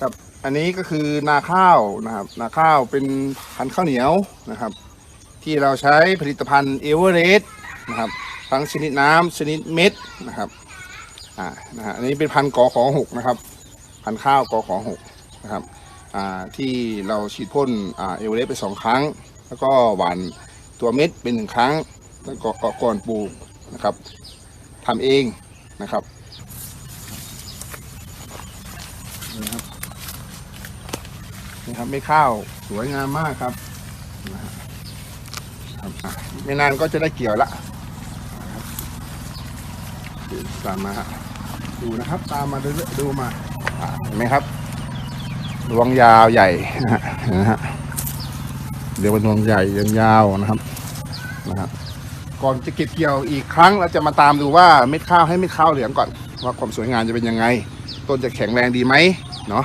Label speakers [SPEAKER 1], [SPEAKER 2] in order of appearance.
[SPEAKER 1] ครับ อันนี้ก็คือนาข้าวนะครับ นาข้าวเป็นพันธุ์ข้าวเหนียวนะครับ ที่เราใช้ผลิตภัณฑ์เอเวอเรสต์นะครับ ทั้งชนิดน้ำชนิดเม็ดนะครับอ่านะฮะอันนี้เป็นพันธุ์กอขอหกนะครับ พันธุ์ข้าวกอขอหกนะครับอ่าที่เราฉีดพ่นอ่าเอเวอเรสต์ไปสองครั้ง แล้วก็หว่านตัวเม็ดเป็นหนึ่งครั้ง แล้วก็ก่อนปลูกนะครับทำเองนะครับนี่ครับ นี่ครับไม่ข้าวสวยงามมากครับนะครับไม่นานก็จะได้เกี่ยวละตามมาฮะดูนะครับ ตามมาดูดูมาเห็นไหมครับรวงยาวใหญ่นะฮะเดี๋ยวเป็นรวงใหญ่ยาวนะครับนะครับก่อนจะเก็บเกี่ยวอีกครั้งเราจะมาตามดูว่าเม็ดข้าวให้เม็ดข้าวเหลืองก่อน ว่าความสวยงามจะเป็นยังไง ต้นจะแข็งแรงดีไหมเนาะ